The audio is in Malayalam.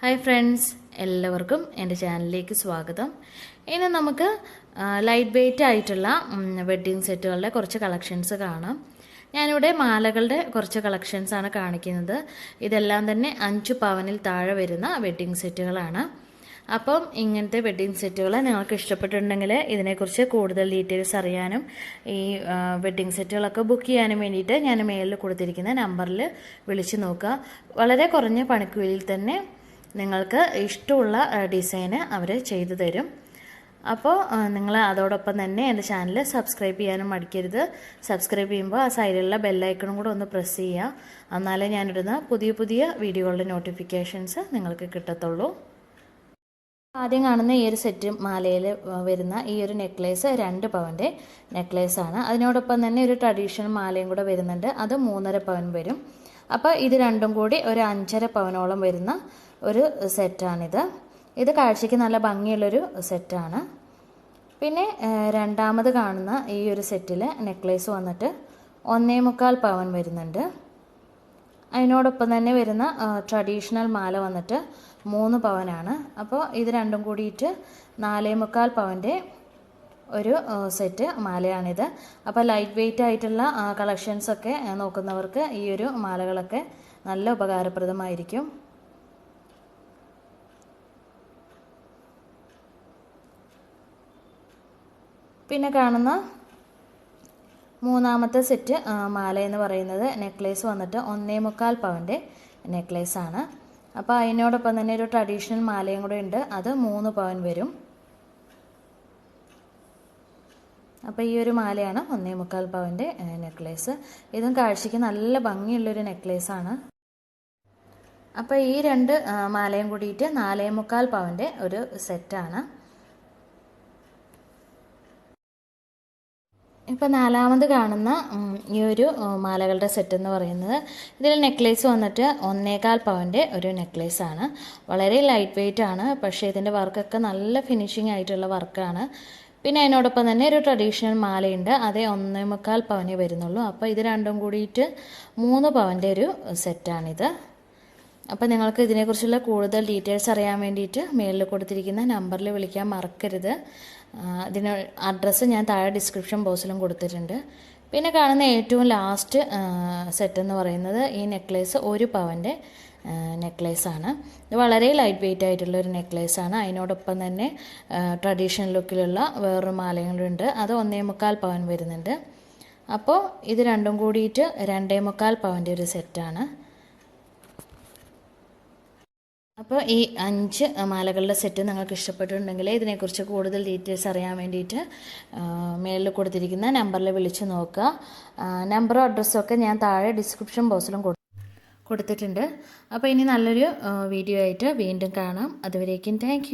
ഹായ് ഫ്രണ്ട്സ് എല്ലാവർക്കും എന്റെ ചാനലിലേക്ക് സ്വാഗതം. ഇനി നമുക്ക് ലൈറ്റ് വെയ്റ്റ് ആയിട്ടുള്ള വെഡ്ഡിങ് സെറ്റുകളുടെ കുറച്ച് കളക്ഷൻസ് കാണാം. ഞാനിവിടെ മാലകളുടെ കുറച്ച് കളക്ഷൻസാണ് കാണിക്കുന്നത്. ഇതെല്ലാം തന്നെ അഞ്ച് പവനിൽ താഴെ വരുന്ന വെഡ്ഡിങ് സെറ്റുകളാണ് അപ്പം ഇങ്ങനത്തെ വെഡ്ഡിങ് സെറ്റുകൾ നിങ്ങൾക്ക് ഇഷ്ടപ്പെട്ടിട്ടുണ്ടെങ്കിൽ ഇതിനെക്കുറിച്ച് കൂടുതൽ ഡീറ്റെയിൽസ് അറിയാനും ഈ വെഡ്ഡിങ് സെറ്റുകളൊക്കെ ബുക്ക് ചെയ്യാനും വേണ്ടിയിട്ട് ഞാൻ മേലിൽ കൊടുത്തിരിക്കുന്ന നമ്പറിൽ വിളിച്ച് നോക്കുക. വളരെ കുറഞ്ഞ പണിക്കൂലിയിൽ തന്നെ നിങ്ങൾക്ക് ഇഷ്ടമുള്ള ഡിസൈന് അവർ ചെയ്തു തരും. അപ്പോൾ നിങ്ങൾ അതോടൊപ്പം തന്നെ എന്റെ ചാനൽ സബ്സ്ക്രൈബ് ചെയ്യാനും മടിക്കരുത്. സബ്സ്ക്രൈബ് ചെയ്യുമ്പോൾ ആ സൈഡിലുള്ള ബെല്ലൈക്കണും കൂടെ ഒന്ന് പ്രസ് ചെയ്യുക എന്നാലേ ഞാനിടുന്ന പുതിയ പുതിയ വീഡിയോകളുടെ നോട്ടിഫിക്കേഷൻസ് നിങ്ങൾക്ക് കിട്ടത്തുള്ളൂ. ആദ്യം കാണുന്ന ഈ ഒരു സെറ്റ് മാലയിൽ വരുന്ന ഈ ഒരു നെക്ലേസ് രണ്ട് പവന്റെ ആണ്. അതിനോടൊപ്പം തന്നെ ഒരു ട്രഡീഷണൽ മാലയും കൂടെ വരുന്നുണ്ട്. അത് മൂന്നര പവൻ വരും. അപ്പോൾ ഇത് രണ്ടും കൂടി ഒരു അഞ്ചര പവനോളം വരുന്ന ഒരു സെറ്റാണിത്. ഇത് കാഴ്ചയ്ക്ക് നല്ല ഭംഗിയുള്ളൊരു സെറ്റാണ്. പിന്നെ രണ്ടാമത് കാണുന്ന ഈ ഒരു സെറ്റിൽ നെക്ലേസ് വന്നിട്ട് ഒന്നേ മുക്കാൽ പവൻ വരുന്നുണ്ട്. അതിനോടൊപ്പം തന്നെ വരുന്ന ട്രഡീഷണൽ മാല വന്നിട്ട് മൂന്ന് പവനാണ്. അപ്പോൾ ഇത് രണ്ടും കൂടിയിട്ട് നാലേ മുക്കാൽ പവന്റെ ഒരു സെറ്റ് മാലയാണിത്. അപ്പോൾ ലൈറ്റ് വെയ്റ്റ് ആയിട്ടുള്ള കളക്ഷൻസൊക്കെ നോക്കുന്നവർക്ക് ഈ ഒരു മാലകളൊക്കെ നല്ല ഉപകാരപ്രദമായിരിക്കും. പിന്നെ കാണുന്ന മൂന്നാമത്തെ സെറ്റ് മാല എന്ന് പറയുന്നത് നെക്ലേസ് വന്നിട്ട് ഒന്നേ മുക്കാൽ പവന്റെ നെക്ലേസ് ആണ്. അപ്പോൾ അതിനോടൊപ്പം തന്നെ ഒരു ട്രഡീഷണൽ മാലയും കൂടെ ഉണ്ട്. അത് മൂന്ന് പവൻ വരും. അപ്പോൾ ഈ ഒരു മാലയാണ് ഒന്നേ മുക്കാൽ പവന്റെ നെക്ലേസ്. ഇതും കാഴ്ചയ്ക്ക് നല്ല ഭംഗിയുള്ളൊരു നെക്ലേസാണ് അപ്പോൾ ഈ രണ്ട് മാലയും കൂടിയിട്ട് നാലേ മുക്കാൽ പവന്റെ ഒരു സെറ്റാണ്. ഇപ്പോൾ നാലാമത് കാണുന്ന ഈ ഒരു മാലകളുടെ സെറ്റ് എന്ന് പറയുന്നത്. ഇതിൽ നെക്ലേസ് വന്നിട്ട് ഒന്നേകാൽ പവന്റെ ഒരു നെക്ലേസ് ആണ്. വളരെ ലൈറ്റ് വെയിറ്റ് ആണ് പക്ഷേ ഇതിന്റെ വർക്കൊക്കെ നല്ല ഫിനിഷിംഗ് ആയിട്ടുള്ള വർക്കാണ്. പിന്നെ അതിനോടൊപ്പം തന്നെ ഒരു ട്രഡീഷണൽ മാലയുണ്ട്. അതേ ഒന്നേ മുക്കാൽ പവനേ വരുന്നുള്ളൂ. അപ്പോൾ ഇത് രണ്ടും കൂടിയിട്ട് മൂന്ന് പവന്റെ ഒരു സെറ്റാണിത് അപ്പോൾ നിങ്ങൾക്ക് ഇതിനെക്കുറിച്ചുള്ള കൂടുതൽ ഡീറ്റെയിൽസ് അറിയാൻ വേണ്ടിയിട്ട് മെയിലിൽ കൊടുത്തിരിക്കുന്ന നമ്പറിൽ വിളിക്കാൻ മറക്കരുത്. ഇതിന് അഡ്രസ്സ് ഞാൻ താഴെ ഡിസ്ക്രിപ്ഷൻ ബോക്സിലും കൊടുത്തിട്ടുണ്ട്. പിന്നെ കാണുന്ന ഏറ്റവും ലാസ്റ്റ് സെറ്റ് എന്ന് പറയുന്നത് ഈ നെക്ലേസ് ഒരു പവന്റെ നെക്ലേസ് ആണ്. ഇത് വളരെ ലൈറ്റ് വെയിറ്റ് ആയിട്ടുള്ള ഒരു നെക്ലേസ് ആണ്. അതിനോടൊപ്പം തന്നെ ട്രഡീഷണൽ ലുക്കിലുള്ള വേറൊരു മാലകളുണ്ട് അത് ഒന്നേ മുക്കാൽ പവൻ വരുന്നുണ്ട്. അപ്പോൾ ഇത് രണ്ടും കൂടിയിട്ട് രണ്ടേ മുക്കാൽ പവന്റെ ഒരു സെറ്റാണ് അപ്പോൾ ഈ അഞ്ച് മാലകളുടെ സെറ്റ് നിങ്ങൾക്ക് ഇഷ്ടപ്പെട്ടിട്ടുണ്ടെങ്കിൽ ഇതിനെക്കുറിച്ച് കൂടുതൽ ഡീറ്റെയിൽസ് അറിയാൻ വേണ്ടിയിട്ട് മേളിൽ കൊടുത്തിരിക്കുന്ന നമ്പറിൽ വിളിച്ച് നോക്കുക. നമ്പറും അഡ്രസ്സും ഒക്കെ ഞാൻ താഴെ ഡിസ്ക്രിപ്ഷൻ ബോക്സിലും കൊടുത്തിട്ടുണ്ട്. അപ്പോൾ ഇനി നല്ലൊരു വീഡിയോ ആയിട്ട് വീണ്ടും കാണാം. അതുവരേക്കും താങ്ക്